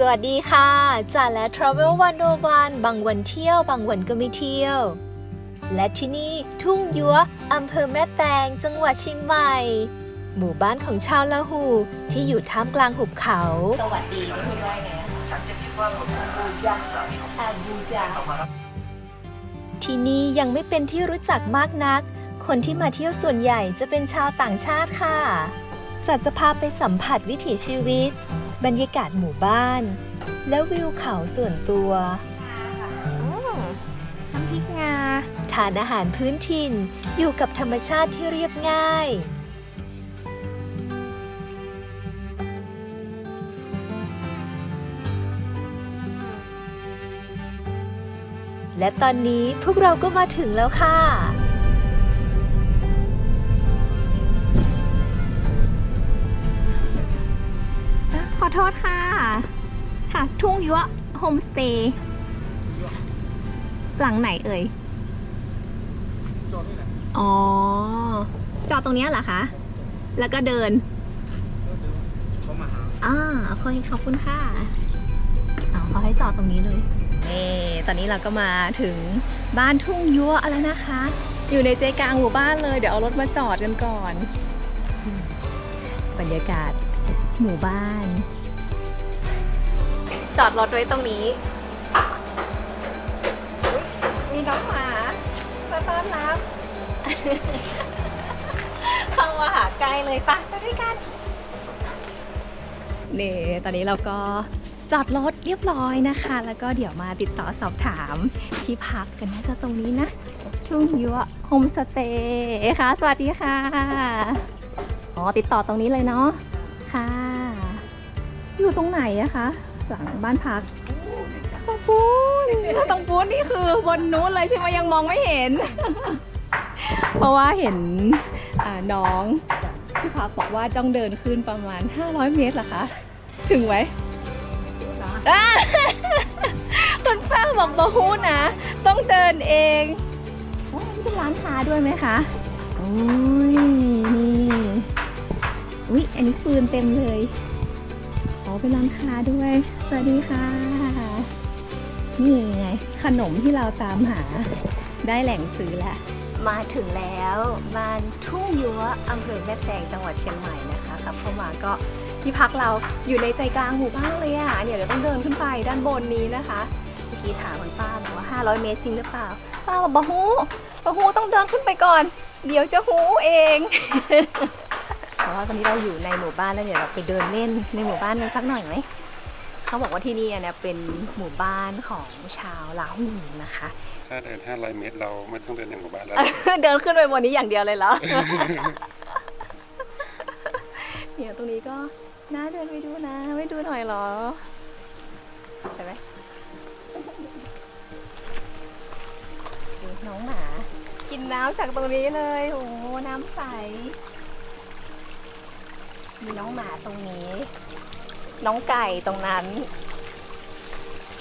สวัสดีค่ะจ่าและ Travel 101 บางวันเที่ยว บางวันก็ไม่เที่ยว และที่นี่ทุ่งยัวอำเภอแม่แตง จังหวัดเชียงใหม่ หมู่บ้านของชาวละหู ที่อยู่ท่ามกลางหุบเขา สวัสดีนี่คุณว่าไงบูจาอาบูจาที่นี่ยังไม่เป็นที่รู้จักมากนัก คนที่มาเที่ยวส่วนใหญ่จะเป็นชาวต่างชาติค่ะจัดจะพาไปสัมผัสวิถีชีวิต บรรยากาศหมู่บ้าน และวิวเขาส่วนตัวน้ำพริกงาทานอาหารพื้นถิ่นอยู่กับธรรมชาติที่เรียบง่ายและตอนนี้พวกเราก็มาถึงแล้วค่ะ อโทษค่ะ ค่ะ ทุ่งยัวโฮมสเตย์หลังไหนเอ่ย จอดนี่แหละอ๋อ จอดตรงเนี้ยเหรอคะ แล้วก็เดิน แล้วเดี๋ยวเขามาหา อ่าขอขอบคุณค่ะอ๋อเขาให้จอดตรงนี้เลยนี่ตอนนี้เราก็มาถึงบ้านทุ่งยั่วแล้วนะคะ อยู่ในใจกลางหมู่บ้านเลย เดี๋ยวเอารถมาจอดกันก่อนอืมบรรยากาศหมู่บ้าน จอดรถไว้ตรงนี้ มีน้องหมามาต้อนรับเข้ามาหาใกล้เลยปะไปด้วยกัน นี่ ตอนนี้เราก็จอดรถเรียบร้อยนะคะ แล้วก็เดี๋ยวมาติดต่อสอบถามที่พักกันน่าจะตรงนี้นะ ทุ่งยัวโฮมสเตย์ค่ะ สวัสดีค่ะ อ๋อ ติดต่อตรงนี้เลยเนาะ ค่ะ อยู่ตรงไหนอะคะ หลังบ้านพักตรงปูนตรงปูนนี่คือบนนู้นเลยใช่ไหมยังมองไม่เห็น เพราะว่าเห็นอ่าน้องพี่พักบอกว่าต้องเดินขึ้นประมาณ 500 เมตรเหรอคะ ถึงไหมอ่าคุณป้าบอกบาฮู้นะ ต้องเดินเองโอ้นี่เป็นร้านค้าด้วยไหมคะโอ้ยนี่อุ๊ยอันนี้ฟืนเต็มเลยอ๋อเป็นร้านค้าด้วย สวัสดีค่ะ นี่ไง ขนมที่เราตามหา ได้แหล่งซื้อแล้วมาถึงแล้วบ้านทุ่งยัวอำเภอแม่แตงจังหวัดเชียงใหม่นะคะขับเข้ามาก็ที่พักเราอยู่ในใจกลางหมู่บ้านเลยอะเนี่ยเดี๋ยวต้องเดินขึ้นไปด้านบนนี้นะคะเมื่อกี้ถามคุณป้าบอกว่า 500 เมตรจริงหรือเปล่าป้าบอกบะฮูบะฮูต้องเดินขึ้นไปก่อน เดี๋ยวจะฮูเองเพราะว่าตอนนี้เราอยู่ในหมู่บ้านแล้วเดี๋ยวเราไปเดินเล่นในหมู่บ้านกันสักหน่อยไหม เขาบอกว่าที่นี่เนี่ยเป็นหมู่บ้านของชาวลาหูนะคะ ถ้าเดิน 500 เมตรเราไม่ต้องเดินในหมู่บ้านแล้ว เดินขึ้นไปบนนี้อย่างเดียวเลยเหรอ เดี๋ยวตรงนี้ก็น่าเดินไปดูนะไม่ดูหน่อยเหรอใช่ไหมดูน้องหมา กินน้ำจากตรงนี้เลยโอ้โหน้ำใส มีน้องหมาตรงนี้ น้องไก่ตรงนั้น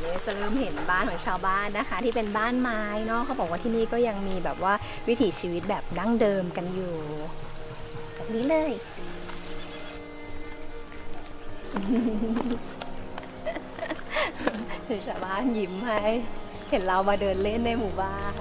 เนี่ยจะเริ่มเห็นบ้านของชาวบ้านนะคะ ที่เป็นบ้านไม้เนาะเขาบอกว่าที่นี่ก็ยังมีแบบว่าวิถีชีวิตแบบดั้งเดิมกันอยู่แบบนี้เลยชาวบ้านยิ้มให้เห็นเรามาเดินเล่นในหมู่บ้าน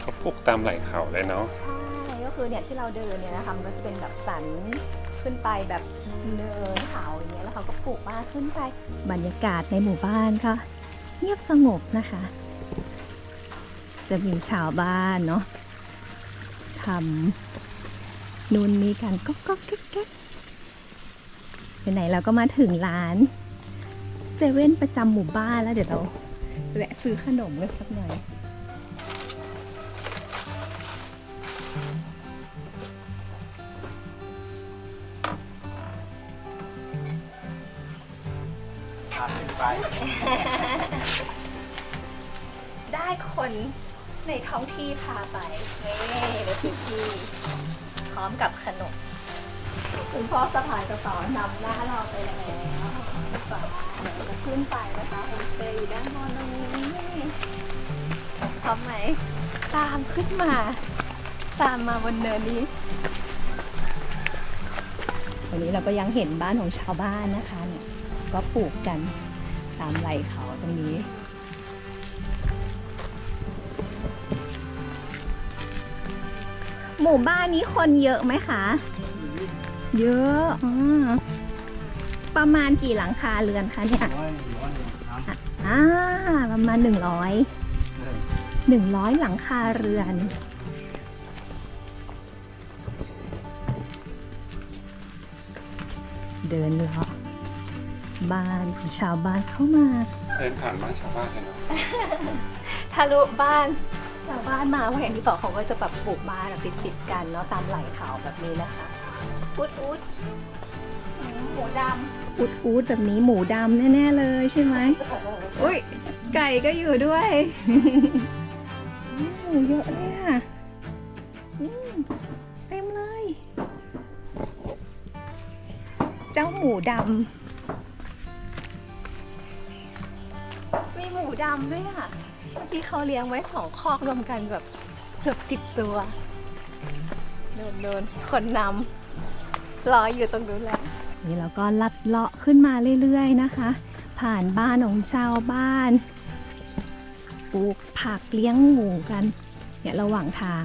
เขาปลูกตามไหล่เขาเลยเนาะใช่ก็คือเนี่ยที่เราเดินเนี่ยนะคะมันก็จะเป็นแบบสัน ขึ้นไปแบบเนินเขาอย่างเงี้ยแล้วเขาก็ปลูกบ้านขึ้นไปบรรยากาศในหมู่บ้านค่ะ เงียบสงบนะคะ จะมีชาวบ้านเนาะทำนู่นนี่กันก็ก็แก๊กแก๊กไหนๆเราก็มาถึงร้านเซเว่นประจำหมู่บ้านแล้วเดี๋ยวเราแวะซื้อขนมกันสักหน่อย ได้คนในท้องที่พาไปนี่รถติดที่พร้อมกับขนม คุณพ่อสะพายกระเป๋านำหน้าเราไปแล้วฝาเดี๋ยวจะขึ้นไปนะคะโฮมสเตย์อยู่ด้านบนตรงนี้พร้อมไหม ตามขึ้นมา ตามมาบนเนินนี้วันนี้เราก็ยังเห็นบ้านของชาวบ้านนะคะ ก็ปลูกกันตามไหล่เขาตรงนี้ หมู่บ้านนี้คนเยอะไหมคะ เยอะอประมาณกี่หลังคาเรือนคะเนี่ยอ่าประมาณหนึ่งร้อยหนึ่งร้อยหลังคาเรือนเดินเลาะ บ้านของชาวบ้านเข้ามาเดินผ่านบ้านชาวบ้านเลยเนาะทะลุบ้านชาวบ้านมาเพราะอย่างที่บอกเขาก็จะแบบปลูกบ้านติดติดๆกันเนาะตามไหล่เขาแบบนี้นะคะอุดอุดอืมหมูดำอุดอุดแบบนี้หมูดำแน่ๆเลยใช่ไหมอุ้ยไก่ก็อยู่ด้วยโอ้เยอะเลยค่ะอืมเต็มเลย เจ้าหมูดำ ดำด้วยอะเมื่อกี้เขาเลี้ยงไว้สองคอกรวมกันแบบเกือบสิบตัวโดนโดนคนนำรออยู่ตรงนู้นแหละนี่เราก็ลัดเลาะขึ้นมาเรื่อยๆนะคะ ผ่านบ้านของชาวบ้านปลูกผักเลี้ยงหมูกันเนี่ยระหว่างทาง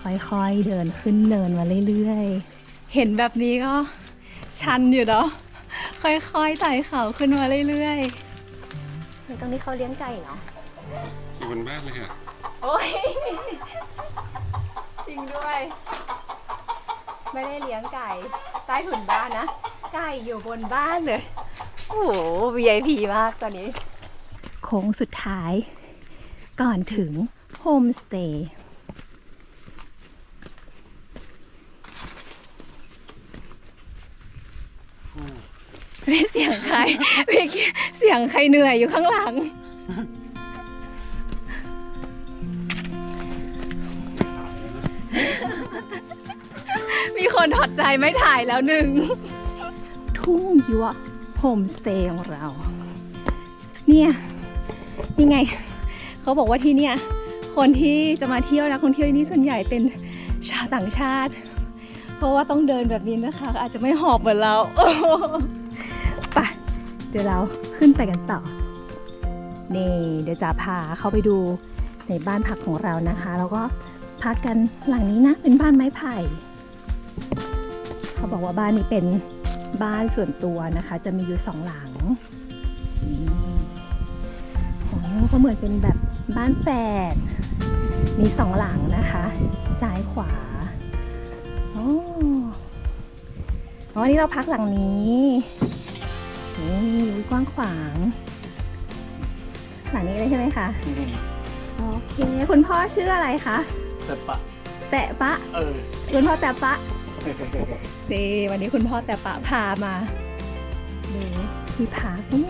ค่อยๆเดินขึ้นเนินมาเรื่อยๆ เห็นแบบนี้ก็ชันอยู่เนาะค่อยๆไต่เขาขึ้นมาเรื่อยๆ ตรงนี้เขาเลี้ยงไก่เนาะอยู่บนบ้านเลยอะโอ้ยจริงด้วย ไม่ได้เลี้ยงไก่ ใต้ถุนบ้านนะ ไก่อยู่บนบ้านเลย โอ้โห VIP มากตอนนี้ โค้งสุดท้าย ก่อนถึงโฮมสเตย์ ไม่เสียงใคร พี่เสียงใครเหนื่อยอยู่ข้างหลัง มีคนถอดใจไม่ถ่ายแล้วหนึ่ง ทุ่งยัวโฮมสเตย์ของเรา เนี่ยนี่ไง เขาบอกว่าที่เนี่ย คนที่จะมาเที่ยวนักท่องเที่ยวที่นี่ส่วนใหญ่เป็นชาวต่างชาติ เพราะว่าต้องเดินแบบนี้นะคะ อาจจะไม่หอบเหมือนเรา ดี๋ยวเราขึ้นไปกันต่อ นี่เดี๋ยวจะพาเขาไปดูในบ้านพักของเรานะคะ แล้วก็พักกันหลังนี้นะ เป็นบ้านไม้ไผ่ เขาบอกว่าบ้านนี้เป็นบ้านส่วนตัวนะคะ จะมีอยู่สองหลังนี่โอ้ก็เหมือนเป็นแบบบ้านแฝดมีสองหลังนะคะ ซ้ายขวาโอ้อ๋อนี่เราพักหลังนี้ นี่กว้างขวางหลังนี้เลยใช่ไหมคะ โอเค คุณพ่อชื่ออะไรคะ แต่ปะ แตะปะ เออ คุณพ่อแตะปะนี่วันนี้คุณพ่อแต่ปะพามาดูที่พักโอ้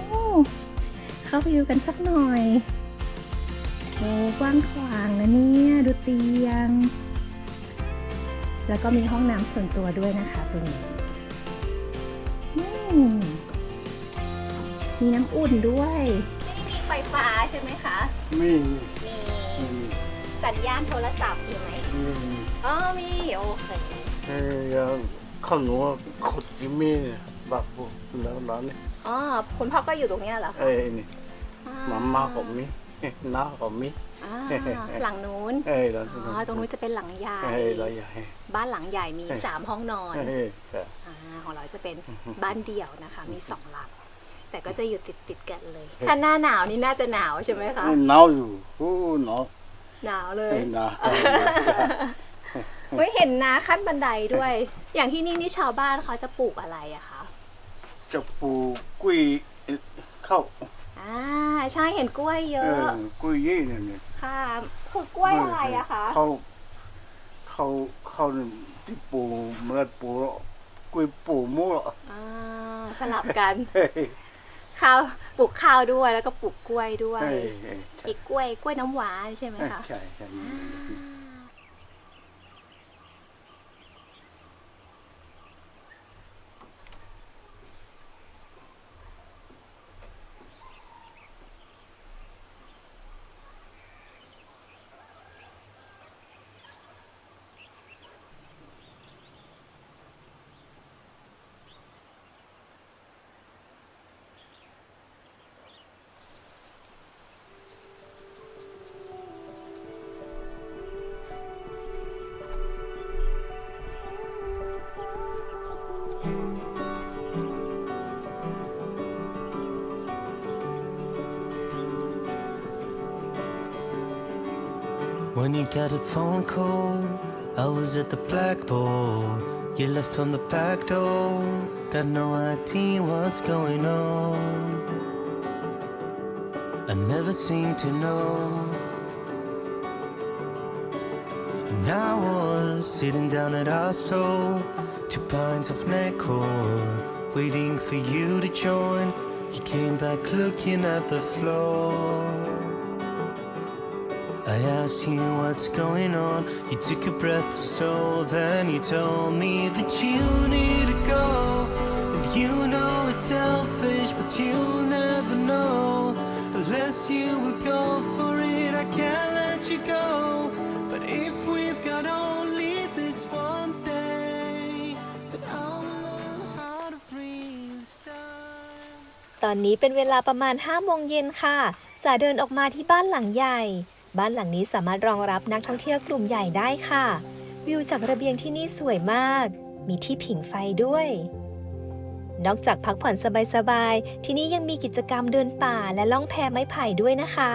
เข้าไปดูกันสักหน่อยโอ้กว้างขวางนะเนี่ยดูเตียง แล้วก็มีห้องน้ำส่วนตัวด้วยนะคะตรงนี้อื มมีน้ำอุ่นด้วย ไม่มีไฟฟ้าใช่ไหมคะ ไม่มีมีสัญญาณโทรศัพท์อยู่ไหมมีอ๋อมีโอเคเอ้ยยังข้าวหนูขุดยิมีเนี่ยบักบุแล้วร้านนี่อ๋อคุณพ่อก็อยู่ตรงเนี้ยเหรอคะเอ้ยนี่มาม่าผมมีน้าผมมีอ่าหลังนู้นเอ้ยร้านอ๋อตรงนู้นจะเป็นหลังใหญ่เอ้ยร้านใหญ่บ้านหลังใหญ่มีเอ้ยสามห้องนอนเอ้ยแต่อ่าของเราจะเป็นบ้านเดี่ยวนะคะ มีสองหลัง แต่ก็จะอยู่ติดติดๆกันเลย ถ้าหน้าหนาวนี่น่าจะหนาวใช่ไหมคะ หนาวอยู่โอ้หนาวหนาวเลเอ้ยยหนาวไม่เห็นนาขั้นบันไดด้วย อย่างที่นี่นี่ชาวบ้านเขาจะปลูกอะไรอะคะ จะปลูกกุ้ยเข้าอ่าใช่เห็นกล้วยเยเออะอกุ้ยยี่เนี่ยเนี่ยค่ะคือกล้วยอะไรอะคะเขาเขาเขาเนี่ยที่ปลูกเมื่อปลูกกุ้ยปลูกมั่วอ่าสลับกันเฮ้ย ข้าวปลูกข้าวด้วยแล้วก็ปลูกกล้วยด้วยเฮ้ยเฮ้ยอีกกล้วยกล้วยน้ำหวานใช่ไหมคะ ใช่ใช่ When you got a phone call, I was at the blackboard. You left on the back door. Got no idea what's going on. I never seem to know. And I was sitting down at our store, two pints of Necor, waiting for you to join. You came back looking at the floor. I asked you what's going on. You took a breath so, then you told me that you need to go. And you know it's selfish, but you'll never know unless you will go for it. I can't let you go. But if we've got only this one day, then I'll learn how to freeze time. ตอนนี้เป็นเวลาประมาณ5โมงเย็นค่ะจะเดินออกมาที่บ้านหลังใหญ่ บ้านหลังนี้สามารถรองรับนักท่องเที่ยวกลุ่มใหญ่ได้ค่ะ วิวจากระเบียงที่นี่สวยมาก มีที่ผิงไฟด้วย นอกจากพักผ่อนสบายๆ ที่นี่ยังมีกิจกรรมเดินป่าและล่องแพไม้ไผ่ด้วยนะคะ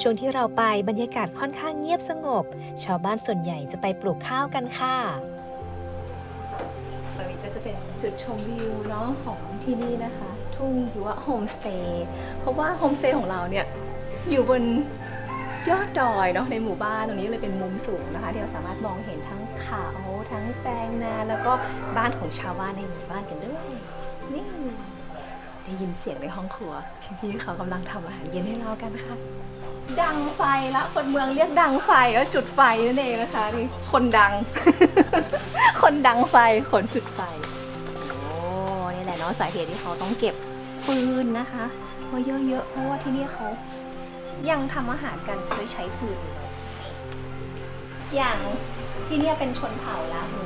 ช่วงที่เราไปบรรยากาศค่อนข้างเงียบสงบ ชาวบ้านส่วนใหญ่จะไปปลูกข้าวกันค่ะตรงนี้ก็จะเป็นจุดชมวิวเนาะของที่นี่นะคะ ทุ่งยัวโฮมสเตย์เพราะว่าโฮมสเตย์ของเราเนี่ยอยู่บน ยอดดอยเนาะในหมู่บ้านตรงนี้เลยเป็นมุมสูงนะคะที่เราสามารถมองเห็นทั้งเขาทั้งแปลงนาแล้วก็บ้านของชาวบ้านในหมู่บ้านกันด้วยนี่ได้ยินเสียงในห้องครัว พี่ๆเขากำลังทำอาหารเย็นให้เรากันค่ะ ดังไฟละคนเมืองเรียกดังไฟว่าจุดไฟนั่นเองนะคะนี่คนดัง คนดังไฟคนจุดไฟโอ้นี่แหละเนาะสาเหตุที่เขาต้องเก็บฟืนนะคะไว้เยอะๆเพราะว่าที่นี่เขา ยังทำอาหารกันโดยใช้ฟืนอยู่เลยอย่างที่เนี่ยเป็นชนเผ่าละมู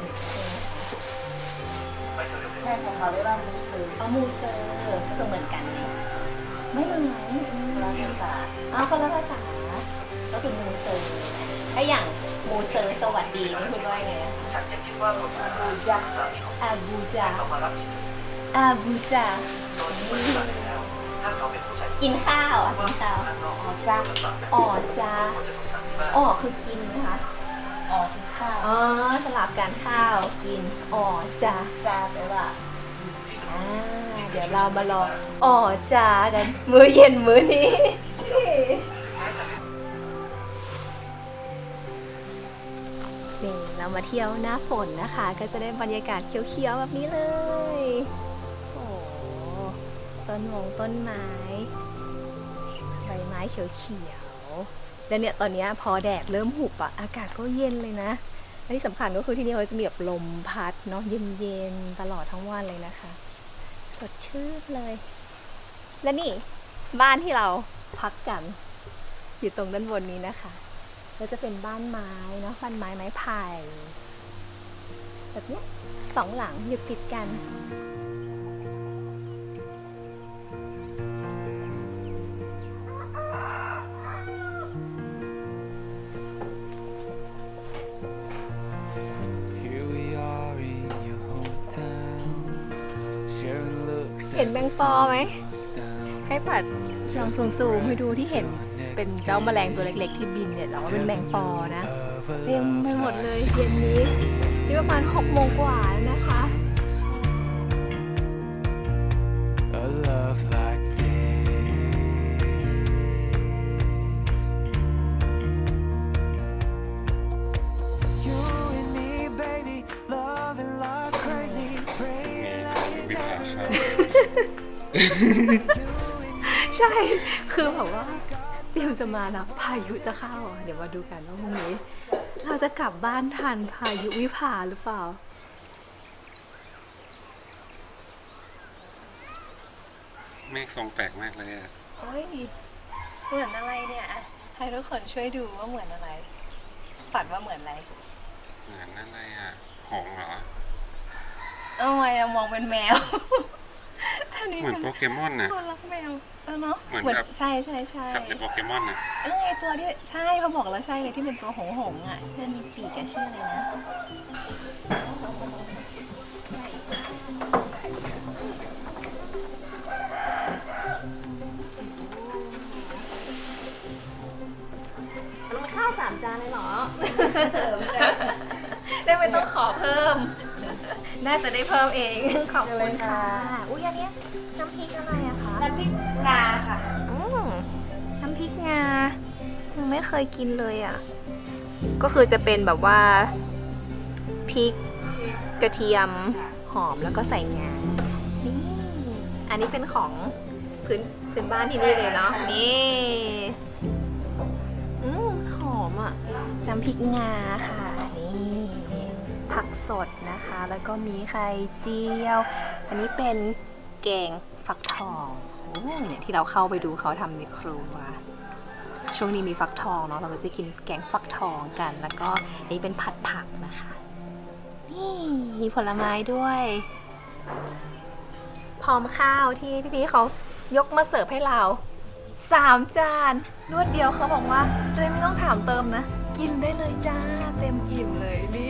ใช่ค่ะเขาเรียกว่ามูเซอร์อ๋อมูเซอร์ก็คือเหมือนกันไหมไม่เหมือนคนละภาษาอ๋อคนละภาษาก็คือมูเซอร์ถ้าอย่างมูเซอร์สวัสดีนี่คุณว่าไงอะคะอาบูจาอาบูจาอาบูจา กินข้าวอะกินข้าวอ๋อจ้าอ๋อจ้าอ๋อคือกินนะคะอ๋อคือข้าวอ๋อสลับกันข้าวกินอ๋อจ้าจ้าแปลว่าอ่าเดี๋ยวเรามาลองอ๋อจ้ากันมื้อเย็นมื้อนี้นี่เรามาเที่ยวหน้าฝนนะคะ ก็จะได้บรรยากาศเขียวๆแบบนี้เลย โอ้โหต้นมงต้นไม้ใบไม้เขียวๆแล้วเนี่ยตอนนี้พอแดดเริ่มหุบอะอากาศก็เย็นเลยนะและที่สำคัญก็คือที่นี่เขาจะมีแบบลมพัดเนาะเย็นๆตลอดทั้งวันเลยนะคะ สดชื่นเลย และนี่บ้านที่เราพักกัน อยู่ตรงด้านบนนี้นะคะก็จะเป็นบ้านไม้เนาะบ้านไม้ไม้ไผ่แบบนี้สองหลังอยู่ติดกัน ห็นแมงปอไหม ให้ปัดลองซูมๆให้ดูที่เห็น เป็นเจ้าแมลงตัวเล็ก ๆ ที่บินเนี่ยแต่ว่าเป็นแมงปอนะ เต็มไปหมดเลยเย็นนี้นี่ประมาณ6โมงกว่า ใช่ คือแบบว่า เตรียมจะมาแล้ว พายุจะเข้าอะเดี๋ยวมาดูกันว่าพรุ่งนี้ เราจะกลับบ้านทันพายุวิภาหรือเปล่า เมฆทรงแปลกมากเลยอะเฮ้ยเหมือนอะไรเนี่ยอะให้ทุกคนช่วยดูว่าเหมือนอะไรปัดว่าเหมือนอะไรเหมือนอะไรอะหงส์เหรอ เอาไมอะมองเป็นแมว อันนี้เหมือนเป็นโปเกมอนน่ะ คนรักแมวเออเนาะเหมือนแบบ ใช่ใช่ใช่สัตว์ในโปเกมอนน่ะเออไอตัวที่ใช่เขาบอกแล้วใช่เลยที่เป็นตัวหงหงๆอะที่มันมีปีกอะชื่ออะไรนะ มันมาข้าวสามจานเลยเหรอะได้ไม่ต้องขอเพิ่ม น่าจะได้เพิ่มเอง ขอบคุณค่ะ อุ้ยอันเนี้ยน้ำพริกอะไรอะคะ น้ำพริกงาค่ะอืมน้ำพริกงายังไม่เคยกินเลยอะก็คือจะเป็นแบบว่าพริกกระเทียมหอมแล้วก็ใส่งา นี่ อันนี้เป็นของพื้นพื้นบ้านที่นี่เลยเนาะ นี่อืมหอมอะน้ำพริกงาค่ะนี่ ผักสดนะคะ แล้วก็มีไข่เจียว อันนี้เป็นแกงฟักทองเนี่ยที่เราเข้าไปดูเขาทำในครัวช่วงนี้มีฟักทองเนาะเราก็จะกินแกงฟักทองกัน แล้วก็อันนี้เป็นผัดผักนะคะนี่มีผลไม้ด้วย พร้อมข้าวที่พี่ๆเขายกมาเสิร์ฟให้เราสามจานรวดเดียวเขาบอกว่าจะได้ไม่ต้องถามเติมนะ กินได้เลยจ้า เต็มอิ่มเลยนี่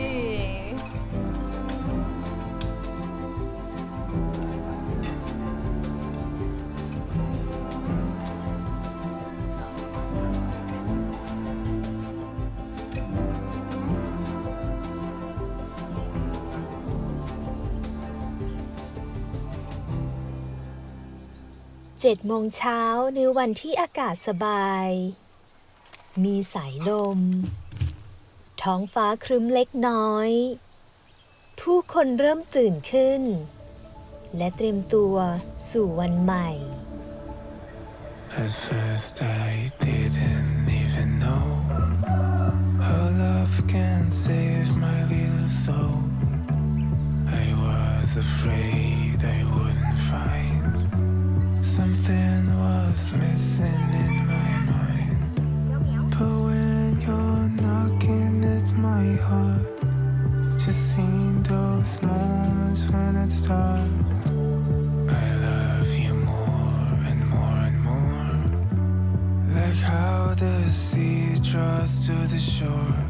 เจ็ดโมงเช้าในวันที่อากาศสบาย มีสายลม ท้องฟ้าครึ้มเล็กน้อย ผู้คนเริ่มตื่นขึ้น และเตรียมตัวสู่วันใหม่ At first I didn't even know how love can save my little soul. I was afraid I wouldn't find something was missing in my mind. But when you're knocking at my heart, just seeing those moments when it's dark. I love you more and more and more. Like how the sea draws to the shore.